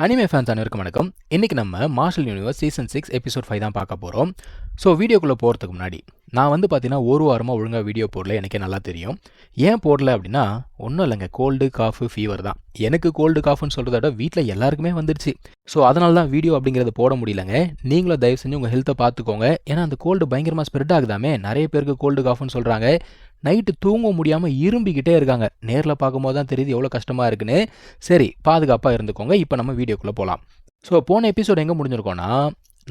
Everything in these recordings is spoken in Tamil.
அனிமே ஃபேன்ஸ் அனைவருக்கும் வணக்கம். இன்னைக்கு நம்ம martial universe season six episode five தான் பார்க்க போகிறோம் ஸோ வீடியோக்குள்ளே போகிறதுக்கு முன்னாடி நான் வந்து பார்த்தீங்கன்னா ஒரு வாரமாக ஒழுங்காக வீடியோ போடல எனக்கே நல்லா தெரியும். ஏன் போடல அப்படின்னா ஒன்றும் இல்லைங்க கோல்டு காஃபு ஃபீவர் தான். எனக்கு கோல்டு காஃப்னு சொல்கிறத விட வீட்டில் எல்லாருக்குமே வந்துடுச்சு ஸோ அதனால தான் வீடியோ அப்படிங்கிறத போட முடியலங்க. நீங்களும் தயவு செஞ்சு உங்கள் ஹெல்த்தை பார்த்துக்கோங்க ஏன்னா அந்த கோல்டு பயங்கரமாக ஸ்ப்ரெட் ஆகுதாமே. நிறைய பேருக்கு கோல்டு காஃப்னு சொல்கிறாங்க நைட்டு தூங்க முடியாமல் இரும்பிக்கிட்டே இருக்காங்க. நேரில் பார்க்கும்போது தான் தெரியுது எவ்வளோ கஷ்டமாக இருக்குன்னு. சரி பாதுகாப்பாக இருந்துக்கோங்க. இப்போ நம்ம வீடியோக்குள்ளே போகலாம் ஸோ போன எபிசோட் எங்கே முடிஞ்சிருக்கோன்னா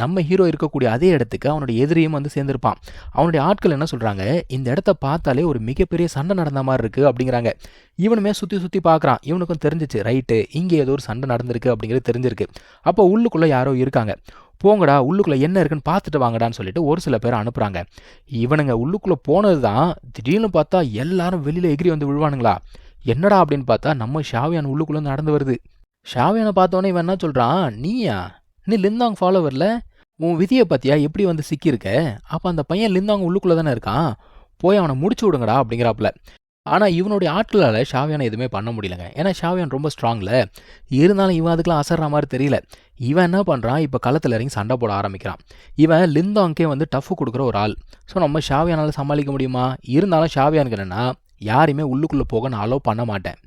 நம்ம ஹீரோ இருக்கக்கூடிய அதே இடத்துக்கு அவனுடைய எதிரியும் வந்து சேர்ந்திருப்பான். அவனுடைய ஆட்கள் என்ன சொல்கிறாங்க இந்த இடத்த பார்த்தாலே ஒரு மிகப்பெரிய சண்டை நடந்த மாதிரி இருக்குது அப்படிங்கிறாங்க. இவனுமே சுற்றி சுற்றி பார்க்குறான். இவனுக்கும் தெரிஞ்சிச்சு ரைட்டு இங்கே ஏதோ ஒரு சண்டை நடந்திருக்கு அப்படிங்கிறது தெரிஞ்சிருக்கு. அப்போ உள்ளுக்குள்ளே யாரோ இருக்காங்க. போங்கடா உள்ளுக்குள்ளே என்ன இருக்குன்னு பார்த்துட்டு வாங்கடான்னு சொல்லிட்டு ஒரு சில பேர் அனுப்புகிறாங்க இவனுங்க உள்ளுக்குள்ளே போனது தான் திடீர்னு பார்த்தா எல்லாரும் வெளியில் எகிரி வந்து விழுவானுங்களா? என்னடா அப்படின்னு பார்த்தா நம்ம ஷாவியான் உள்ளுக்குள்ளே நடந்து வருது. ஷாவியானை பார்த்தோன்னே இவன் என்ன சொல்கிறான் நீயா? நீ லிந்தாங் ஃபாலோவரில் உன் விதியை பற்றியா எப்படி வந்து சிக்கியிருக்க? அப்போ அந்த பையன் லிந்தாங் உள்ளுக்குள்ளே தானே இருக்கான்? போய் அவனை முடிச்சு விடுங்கடா அப்படிங்கிறாப்புல. ஆனால் இவனுடைய ஆட்களால் ஷாவியானை எதுவுமே பண்ண முடியலங்க. ஏன்னா ஷாவியான் ரொம்ப ஸ்ட்ராங்கில் இருந்தாலும் இவன் அதுக்கெலாம் அசர்ற மாதிரி தெரியல. இவன் என்ன பண்ணுறான் இப்போ களத்தில் இறங்கி சண்டை போட ஆரம்பிக்கிறான். இவன் லிந்தாங்கே வந்து டஃப் கொடுக்குற ஒரு ஆள். ஸோ நம்ம ஷாவியானால் சமாளிக்க முடியுமா? இருந்தாலும் ஷாவியானுக்கு என்னென்னா யாரையுமே உள்ளுக்குள்ளே போக நான் அலோவ் பண்ண மாட்டேன்.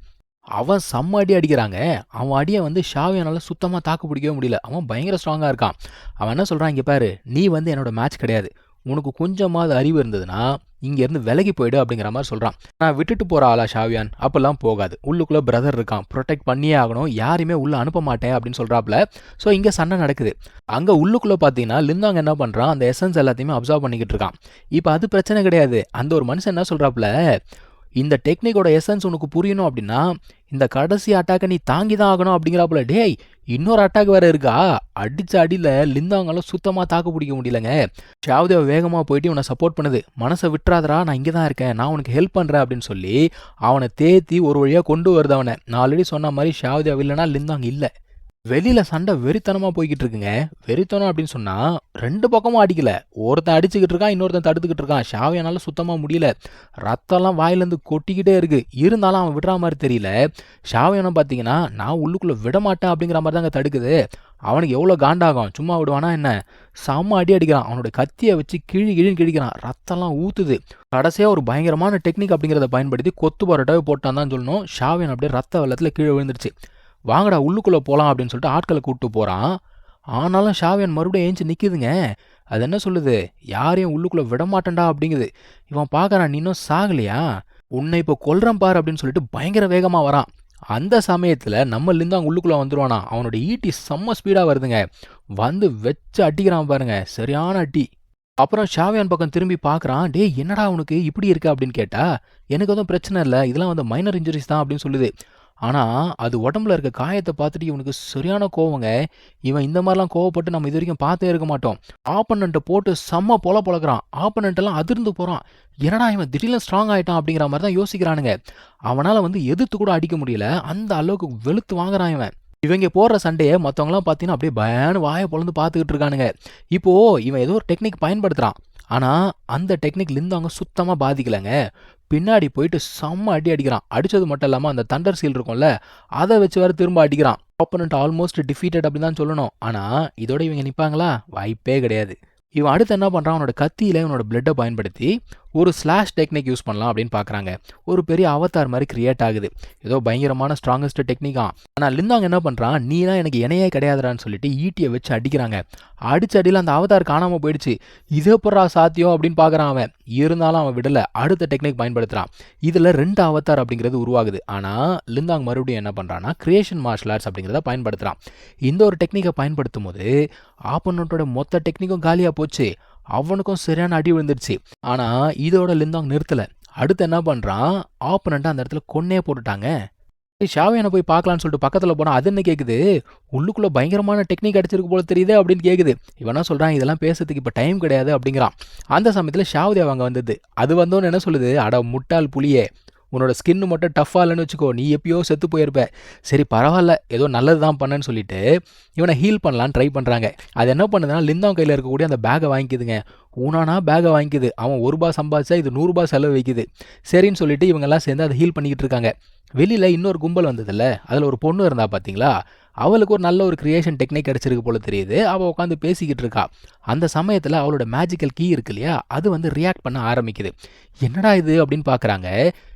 அவன் செம்ம அடி அடிக்கிறாங்க. அவன் அடியை வந்து ஷாவியானால் சுத்தமாக தாக்கு பிடிக்கவே முடியல. அவன் பயங்கர ஸ்ட்ராங்காக இருக்கான். அவன் என்ன சொல்கிறான் இங்கே பாரு நீ வந்து என்னோட மேட்ச் கிடையாது. உனக்கு கொஞ்சமாவது அறிவு இருந்ததுன்னா இங்கேருந்து விலகி போயிடு அப்படிங்கிற மாதிரி சொல்கிறான் நான் விட்டுட்டு போகிற ஆளா ஷாவியான்? அப்போல்லாம் போகாது. உள்ளுக்குள்ளே பிரதர் இருக்கான். ப்ரொடெக்ட் பண்ணியே ஆகணும். யாரையுமே உள்ளே அனுப்ப மாட்டேன் அப்படின்னு சொல்கிறாப்புல ஸோ இங்கே சண்டை நடக்குது. அங்கே உள்ளுக்குள்ளே பார்த்தீங்கன்னா லிந்தாங் என்ன பண்ணுறான் அந்த எசன்ஸ் எல்லாத்தையுமே அப்சர்வ் பண்ணிக்கிட்டு இருக்கான். இப்போ அது பிரச்சனை கிடையாது. அந்த ஒரு மனுஷன் என்ன சொல்கிறாப்புல இந்த டெக்னிக்கோட எசன்ஸ் உனக்கு புரியணும் அப்படின்னா இந்த கடைசி அட்டாக்கை நீ தாங்கி தான் ஆகணும் அப்படிங்கிறாப்புல டேய் இன்னொரு அட்டாக் வேற இருக்கா? அடிச்ச அடியில் லிந்தாங்களாம் சுத்தமாக தாக்கு பிடிக்க முடியலங்க. ஷாவ்தேவ் வேகமாக போயிட்டு இவனை சப்போர்ட் பண்ணுது. மனசை விட்டுறாதரா நான் இங்கே தான் இருக்கேன். நான் உனக்கு ஹெல்ப் பண்ணுறேன் அப்படின்னு சொல்லி அவனை தேத்தி ஒரு வழியாக கொண்டு வருது அவனை. நான் ஆல்ரெடி சொன்ன மாதிரி ஷாவ்தேவ் இல்லைனா லிந்தாங் இல்லை. வெளியில சண்டை வெறித்தனமாக போய்கிட்டு இருக்குங்க வெறித்தனம் அப்படின்னு சொன்னா ரெண்டு பக்கமும் அடிக்கல. ஒருத்தன் அடிச்சுக்கிட்டு இருக்கான் இன்னொருத்தன் தடுத்துக்கிட்டு இருக்கான். ஷாவியனால சுத்தமாக முடியல. ரத்தம்லாம் வாயிலேருந்து கொட்டிக்கிட்டே இருக்கு. இருந்தாலும் அவன் விடுற மாதிரி தெரியல. ஷாவியனை பார்த்தீங்கன்னா நான் உள்ளுக்குள்ளே விட மாட்டேன் அப்படிங்கிற மாதிரி தாங்க தடுக்குது. அவனுக்கு எவ்வளோ காண்டாகும்? சும்மா விடுவானா என்ன? செம்ம அடி அடிக்கிறான். அவனோட கத்தியை வச்சு கிழி கிழின்னு கிழிக்கிறான். ரத்தம்லாம் ஊற்றுது கடைசியாக ஒரு பயங்கரமான டெக்னிக் அப்படிங்கிறத பயன்படுத்தி கொத்து பரோட்டாவே போட்டான் தான் சொல்லணும். ஷாவியன் அப்படியே ரத்த வெள்ளத்தில் கீழே விழுந்துருச்சு. வாங்கடா உள்ளுக்குள்ளே போகலாம் அப்படின்னு சொல்லிட்டு ஆட்களை கூப்பிட்டு போகிறான் ஆனாலும் ஷாவியன் மறுபடியும் ஏஞ்சி நிற்குதுங்க அது என்ன சொல்லுது? யாரையும் உள்ளுக்குள்ளே விட மாட்டேன்டா அப்படிங்குது. இவன் பார்க்குறான் நீ இன்னும் சாகலையா? உன்னை இப்போ கொல்றேன் பாரு அப்படின்னு சொல்லிட்டு பயங்கர வேகமாக வரான். அந்த சமயத்தில் நம்மளிருந்து அவன் உள்ளுக்குள்ளே வந்துடுவானா அவனோட ஈட்டி செம்ம ஸ்பீடாக வருதுங்க. வந்து வச்சு அட்டிக்கிறான் பாருங்க. சரியான அட்டி அப்புறம் ஷாவியான் பக்கம் திரும்பி பார்க்குறான். டே என்னடா உனக்கு இப்படி இருக்கு அப்படின்னு கேட்டா எனக்கு எதுவும் பிரச்சனை இல்லை. இதெல்லாம் வந்து மைனர் இன்ஜுரிஸ் தான் அப்படின்னு சொல்லுது. ஆனால் அது உடம்புல இருக்க காயத்தை பார்த்துட்டு இவனுக்கு சரியான கோவங்க. இவன் இந்த மாதிரிலாம் கோவப்பட்டு நம்ம இது வரைக்கும் பார்த்தே இருக்க மாட்டோம். ஆப்பனண்ட்டை போட்டு செம்ம பொல பொழக்கிறான் ஆப்பனண்ட்டெல்லாம் அதிர்ந்து போகிறான் என்னடா இவன் திடீர்னு ஸ்ட்ராங் ஆகிட்டான் அப்படிங்கிற மாதிரி தான் யோசிக்கிறானுங்க. அவனால் வந்து எதிர்த்து கூட அடிக்க முடியல. அந்த அளவுக்கு வெளுத்து வாங்குறான் இவன். இவங்க போடுற சண்டையை மற்றவங்களாம் பார்த்தீங்கன்னா அப்படியே பயனு வாயை பொழுந்து பார்த்துக்கிட்டு இருக்கானுங்க. இப்போது இவன் ஏதோ ஒரு டெக்னிக் பயன்படுத்துகிறான் ஆனால் அந்த டெக்னிக்லேருந்து அவங்க சுத்தமாக பாதிக்கலைங்க. பின்னாடி போயிட்டு செம்ம அடி அடிக்கிறான். அடித்தது மட்டும் இல்லாமல் அந்த தண்டர் சீல் இருக்கும்ல அதை வச்சு வேறு திரும்ப அடிக்கிறான். ஆப்பனண்ட் ஆல்மோஸ்ட் டிஃபீட்டட் அப்படின்னு தான் சொல்லணும். ஆனால் இதோட இவங்க நிற்பாங்களா வாய்ப்பே கிடையாது. இவன் அடுத்து என்ன பண்ணுறான் அவனோட கத்தியில் இவனோட பிளட்டை பயன்படுத்தி ஒரு ஸ்லாஷ் டெக்னிக் யூஸ் பண்ணலாம் அப்படின்னு பார்க்குறாங்க. ஒரு பெரிய அவத்தார் மாதிரி கிரியேட் ஆகுது. ஏதோ பயங்கரமான ஸ்ட்ராங்கஸ்ட் டெக்னிக்கா ஆனால் லிந்தாங்க என்ன பண்ணுறான் நீலாம் எனக்கு இணையே கிடையாதுடான்னு சொல்லிட்டு ஈட்டியை வச்சு அடிக்கிறாங்க. அடிச்ச அடியில் அந்த அவதார் காணாமல் போயிடுச்சு. இதே பொறா சாத்தியம்? அப்படின்னு பார்க்குறான் அவன். இருந்தாலும் அவன் விடலை. அடுத்த டெக்னிக் பயன்படுத்துகிறான் இதில் ரெண்டு அவத்தார் அப்படிங்கிறது உருவாகுது. ஆனால் லிந்தாங் மறுபடியும் என்ன பண்ணுறான்னா கிரியேஷன் மார்ஷல் ஆர்ட்ஸ் அப்படிங்கிறத பயன்படுத்துகிறான் இந்த ஒரு டெக்னிக்கை பயன்படுத்தும் போது ஆப்போனண்ட்டோட மொத்த டெக்னிக்கும் காலியாக போச்சு. அவனுக்கும் சரியான அடி விழுந்துருச்சு. ஆனால் இதோட லிந்தாங் நிறுத்தலை. அடுத்து என்ன பண்ணுறான் ஆப்பனண்ட்டை அந்த இடத்துல கொன்னே போட்டுட்டாங்க. ஷாவியானை போய் பார்க்கலான்னு சொல்லிட்டு பக்கத்தில் போனால் அது என்ன கேட்குது உள்ளுக்குள்ளே பயங்கரமான டெக்னிக் அடிச்சிருக்கு போல தெரியுது அப்படின்னு கேட்குது இவனா சொல்கிறான் இதெல்லாம் பேசுறதுக்கு இப்போ டைம் கிடையாது அப்படிங்கிறான். அந்த சமயத்தில் ஷாவதி அங்கே வந்தது. அது வந்தோன்னு என்ன சொல்லுது? அட முட்டாள் புளியே உன்னோட ஸ்கின்னு மட்டும் டஃப்பாக இல்லைன்னு வச்சுக்கோ நீ எப்பயோ செத்து போயிருப்ப. சரி பரவாயில்ல ஏதோ நல்லது தான் பண்ணேன்னு சொல்லிட்டு இவனை ஹீல் பண்ணலான்னு ட்ரை பண்ணுறாங்க அது என்ன பண்ணுதுன்னா லிந்தவன் கையில் இருக்கக்கூடிய அந்த பேகை வாங்கிக்குதுங்க. ஊனானா பேகை வாங்கிக்குது. அவன் ஒரு ரூபா சம்பாதிச்சா இது நூறுரூபா செலவு வைக்குது. சரின்னு சொல்லிட்டு இவங்கெல்லாம் சேர்ந்து அதை ஹீல் பண்ணிக்கிட்டு இருக்காங்க. வெளியில் இன்னொரு கும்பல் வந்ததில்ல அதில் ஒரு பொண்ணு இருந்தா பார்த்தீங்களா அவளுக்கு ஒரு நல்ல ஒரு கிரியேஷன் டெக்னிக் கிடச்சிருக்கு போல தெரியுது. அவள் உட்காந்து பேசிக்கிட்டு இருக்கா. அந்த சமயத்தில் அவளோட மேஜிக்கல் கீ இருக்கு இல்லையா? அது வந்து ரியாக்ட் பண்ண ஆரம்பிக்குது. என்னடா இது அப்படின்னு பார்க்குறாங்க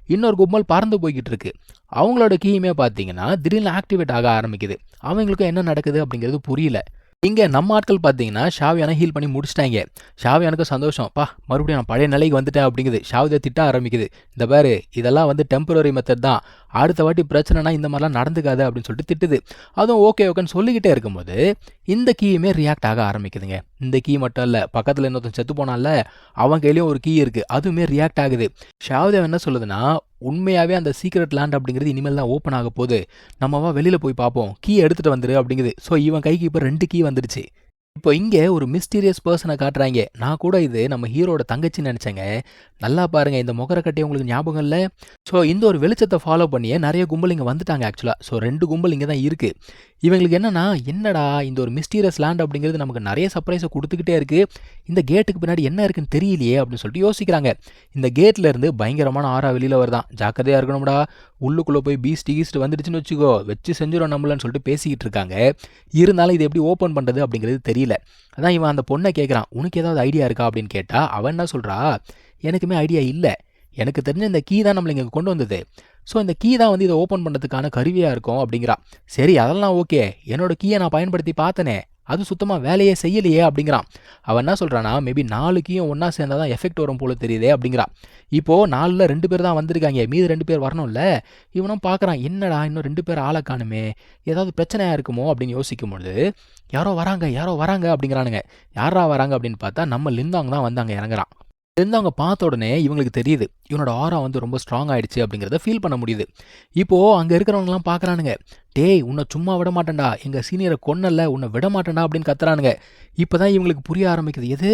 இன்னொரு கும்பல் பறந்து போய்கிட்டு இருக்கு அவங்களோட கீயுமே பார்த்தீங்கன்னா திடீர்னு ஆக்டிவேட் ஆக ஆரம்பிக்குது. அவங்களுக்கும் என்ன நடக்குது அப்படிங்கிறது புரியல. இங்கே நம்ம ஆட்கள் பார்த்தீங்கன்னா ஷாவியானை ஹீல் பண்ணி முடிச்சிட்டாங்க. ஷாவியானுக்கு சந்தோஷம். பா மறுபடியும் நான் பழைய நிலைக்கு வந்துட்டேன் அப்படிங்குது. ஷாவிதை திட்ட ஆரம்பிக்குது. இந்த பாரு இதெல்லாம் வந்து டெம்பரரி மெத்தட் தான். அடுத்த வாட்டி பிரச்சனைனா இந்த மாதிரிலாம் நடந்துக்காது அப்படின்னு சொல்லிட்டு திட்டுது. அதுவும் ஓகே ஓகேன்னு சொல்லிக்கிட்டே இருக்கும்போது இந்த கீயுமே ரியாக்ட் ஆக ஆரம்பிக்குதுங்க. இந்த கீ மட்டும் இல்லை பக்கத்தில் இன்னொருத்தன் செத்து போனால அவன் கையிலையும் ஒரு கீ இருக்குது அதுவுமே ரியாக்ட் ஆகுது. ஷாவ்தேவ் என்ன சொல்லுதுன்னா உண்மையாகவே அந்த சீக்ரெட் லேண்ட் அப்படிங்கிறது இனிமேல் தான் ஓப்பன் ஆக போகுது. நம்மவா வெளியில் போய் பார்ப்போம். கீ எடுத்துகிட்டு வந்துரு அப்படிங்குது. ஸோ இவன் கைக்கு இப்போ ரெண்டு கீ வந்துடுச்சு. இப்போ இங்கே ஒரு மிஸ்டீரியஸ் பர்சனை காட்டுறாங்க. நான் கூட இது நம்ம ஹீரோட தங்கச்சின்னு நினச்சேங்க. நல்லா பாருங்கள் இந்த முகர கட்டி உங்களுக்கு ஞாபகம் இல்லை? ஸோ இந்த ஒரு வெளிச்சத்தை ஃபாலோ பண்ணியே நிறைய கும்பல் இங்கே வந்துட்டாங்க ஆக்சுவலாக ஸோ ரெண்டு கும்பல் இங்கே தான் இருக்குது இவங்களுக்கு என்னன்னா என்னடா இந்த ஒரு மிஸ்டீரியஸ் லேண்ட் அப்படிங்கிறது நமக்கு நிறைய சர்ப்ரைஸை கொடுத்துக்கிட்டே இருக்குது இந்த கேட்டுக்கு பின்னாடி என்ன இருக்குன்னு தெரியலையே அப்படின்னு சொல்லிட்டு யோசிக்கிறாங்க. இந்த கேட்லேருந்து பயங்கரமான ஆறா வெளியில் வருதான் ஜாக்கிரதையாக இருக்கணும்டா. உள்ளுக்குள்ளே போய் பீஸ்ட் கீஸ்ட் வந்துடுச்சுன்னு வச்சுக்கோ. வச்சு செஞ்சிடும் நம்மளன்னு சொல்லிட்டு பேசிக்கிட்டு இருக்காங்க. இருந்தாலும் இது எப்படி ஓப்பன் பண்ணுறது அப்படிங்கிறது தெரியல. அதான் இவன் அந்த பொண்ணை கேட்குறான் உனக்கு ஏதாவது ஐடியா இருக்கா? அப்படின்னு கேட்டால் அவன் என்ன சொல்கிறா எனக்குமே ஐடியா இல்லை. எனக்கு தெரிஞ்ச இந்த கீ தான் நம்மளை இங்கே கொண்டு வந்தது. ஸோ இந்த கீ தான் வந்து இதை ஓப்பன் பண்ணுறதுக்கான கருவியாக இருக்கும் அப்படிங்கிறா. சரி அதெல்லாம் ஓகே என்னோட கீயை நான் பயன்படுத்தி பார்த்தனே. அது சுத்தமாக வேலையே செய்யலையே அப்படிங்கிறான். அவன் என்ன சொல்கிறான்னா மேபி நாலு ஒன்றா சேர்ந்தால் தான் எஃபெக்ட் வரும் போல தெரியுதே அப்படிங்கிறான். இப்போது நாலில் ரெண்டு பேர் தான் வந்திருக்காங்க. மீது ரெண்டு பேர் வரணும்ல. இவனும் பார்க்குறான் என்னடா இன்னும் ரெண்டு பேர் ஆளை காணுமே? ஏதாவது பிரச்சனையாக இருக்குமோ? அப்படின்னு யோசிக்கும் பொழுது யாரோ வராங்க யாரோ வராங்க அப்படிங்கிறானுங்க. யாரா வராங்க? அப்படின்னு பார்த்தா நம்ம லிந்தாங் தான் வந்தாங்க இறங்குறான். இருந்து அவங்க பார்த்த உடனே இவங்களுக்கு தெரியுது இவனோட ஆரா வந்து ரொம்ப ஸ்ட்ராங் ஆயிடுச்சு அப்படிங்கிறத ஃபீல் பண்ண முடியுது. இப்போது அங்கே இருக்கிறவங்கலாம் பார்க்குறானுங்க டேய் உன்னை சும்மா விட மாட்டேன்டா எங்கள் சீனியரை கொன்னல உன்னை விட மாட்டேன்டா அப்படின்னு கத்துறானுங்க. இப்போ தான் இவங்களுக்கு புரிய ஆரம்பிக்குது எது?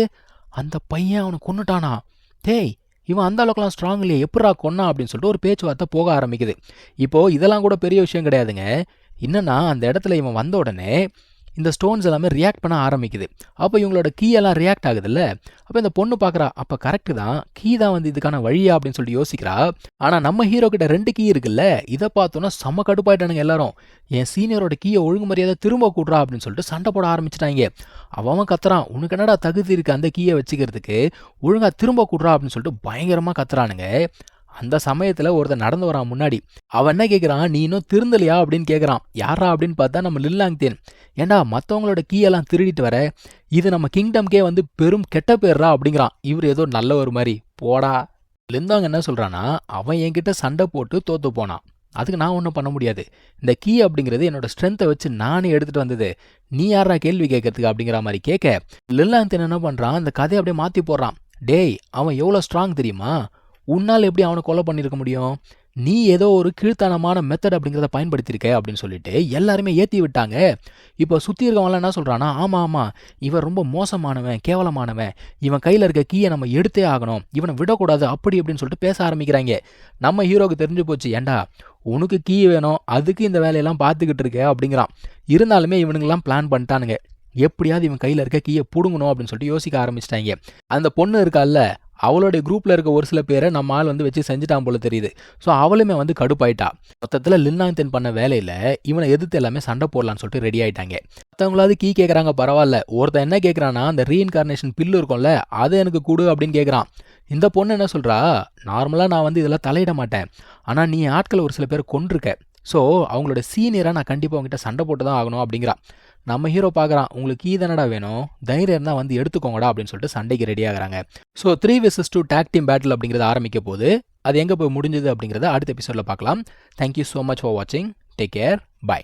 அந்த பையன் அவனை கொன்னுட்டானா? டேய் இவன் அந்த அளவுக்குலாம் ஸ்ட்ராங் இல்லையே எப்படா கொன்னா? அப்படின்னு சொல்லிட்டு ஒரு பேச்சுவார்த்தை போக ஆரம்பிக்குது. இப்போது இதெல்லாம் கூட பெரிய விஷயம் கிடையாதுங்க. என்னன்னா அந்த இடத்துல இவன் வந்த உடனே இந்த ஸ்டோன்ஸ் எல்லாமே ரியாக்ட் பண்ண ஆரம்பிக்குது. அப்போ இவங்களோட கீ எல்லாம் ரியாக்ட் ஆகுதுல்ல? அப்போ இந்த பொண்ணு பார்க்குறா அப்போ கரெக்டு தான் கீ தான் வந்து இதுக்கான வழியா அப்படின்னு சொல்லிட்டு யோசிக்கிறா. ஆனால் நம்ம ஹீரோ கிட்ட ரெண்டு கீ இருக்குல்ல? இதை பார்த்தோன்னா செம்ம கடுப்பாயிட்டானுங்க எல்லாரும். என் சீனியரோட கீயை ஒழுங்கு மரியாதை திரும்ப கூடுறா அப்படின்னு சொல்லிட்டு சண்டை போட ஆரம்பிச்சிட்டாங்க. அவன் கத்துறான். உனக்கு என்னடா தகுதி இருக்கு அந்த கீயை வச்சுக்கிறதுக்கு? ஒழுங்காக திரும்ப கூடுறா அப்படின்னு சொல்லிட்டு பயங்கரமாக கத்துறானுங்க. அந்த சமயத்தில் ஒருத்தர் நடந்து வரான் முன்னாடி. அவன் என்ன கேட்குறான் நீ இன்னும் திருந்தலையா? அப்படின்னு கேட்குறான் யாரா அப்படின்னு பார்த்தா நம்ம லில்லாங் தேன் ஏண்டா மற்றவங்களோட கீயெல்லாம் திருடிட்டு வர? இது நம்ம கிங்டம்கே வந்து பெரும் கெட்ட பேர்ரா? அப்படிங்கிறான். இவர் ஏதோ நல்ல ஒரு மாதிரி போடா லிந்தாங் என்ன சொல்கிறான்னா அவன் என்கிட்ட சண்டை போட்டு தோத்து போனான். அதுக்கு நான் ஒன்றும் பண்ண முடியாது. இந்த கீ அப்படிங்கிறது என்னோட ஸ்ட்ரென்த்தை வச்சு நானே எடுத்துகிட்டு வந்தது. நீ யாரா கேள்வி கேட்கறதுக்கு அப்படிங்கிற மாதிரி கேட்க லில்லாங் தேன் என்ன பண்ணுறான் அந்த கதையை அப்படியே மாற்றி போடுறான். டேய் அவன் எவ்வளோ ஸ்ட்ராங் தெரியுமா? உன்னால் எப்படி அவனை கொலை பண்ணியிருக்க முடியும்? நீ ஏதோ ஒரு கீழ்த்தனமான மெத்தட் அப்படிங்கிறத பயன்படுத்தியிருக்க அப்படின்னு சொல்லிட்டு எல்லாருமே ஏற்றி விட்டாங்க. இப்போ சுற்றி இருக்கவங்களாம் என்ன சொல்கிறான்னா ஆமாம் ஆமாம் இவன் ரொம்ப மோசமானவன் கேவலமானவன். இவன் கையில் இருக்க கீயை நம்ம எடுத்தே ஆகணும். இவனை விடக்கூடாது அப்படி அப்படின்னு சொல்லிட்டு பேச ஆரம்பிக்கிறாங்க. நம்ம ஹீரோக்கு தெரிஞ்சு போச்சு ஏண்டா உனக்கு கீ வேணும் அதுக்கு இந்த வேலையெல்லாம் பார்த்துக்கிட்டு இருக்க? அப்படிங்கிறான். இருந்தாலுமே இவனுங்கெல்லாம் பிளான் பண்ணிட்டானுங்க. எப்படியாவது இவன் கையில் இருக்க கீயை பிடுங்கணும் அப்படின்னு சொல்லிட்டு யோசிக்க ஆரம்பிச்சிட்டாங்க. அந்த பொண்ணு இருக்கால்ல அவளுடைய குரூப்பில் இருக்க ஒரு சில பேரை நம்ம ஆள் வந்து வச்சு செஞ்சுட்டான் போல தெரியுது. ஸோ அவளுமே வந்து கடுப்பாயிட்டா. மொத்தத்தில் லின்னாங்தன் பண்ண வேலையில் இவனை எதிர்த்து எல்லாமே சண்டை போடலான்னு சொல்லிட்டு ரெடி ஆயிட்டாங்க. மற்றவங்களாவது கீ கேட்குறாங்க பரவாயில்ல. ஒருத்தன் என்ன கேட்குறான்னா அந்த ரீஇன்கார்னேஷன் பில்லு இருக்கும்ல அதை எனக்கு கொடு அப்படின்னு கேட்குறான் இந்த பொண்ணு என்ன சொல்கிறா நார்மலாக நான் வந்து இதெல்லாம் தலையிட மாட்டேன். ஆனால் நீ ஆட்கள் ஒரு சில பேர் கொண்டிருக்க ஸோ அவங்களோட சீனியராக நான் கண்டிப்பாக அவங்ககிட்ட சண்டை போட்டு தான் ஆகணும் அப்படிங்கிறான் நம்ம ஹீரோ பார்க்குறான் உங்களுக்கு கீ வேணும்? தைரியம் இருந்தால் வந்து எடுத்துக்கோங்கடா அப்படின்னு சொல்லிட்டு சண்டைக்கு ரெடி ஆகுறாங்க. So three versus two tag team battle அப்படிங்கிறது ஆரம்பிக்க போது அது எங்கே போய் முடிஞ்சது அப்படிங்கிறத அடுத்த எபிசோடில் பார்க்கலாம். Thank you so much for வாட்சிங் டேக் கேர் பை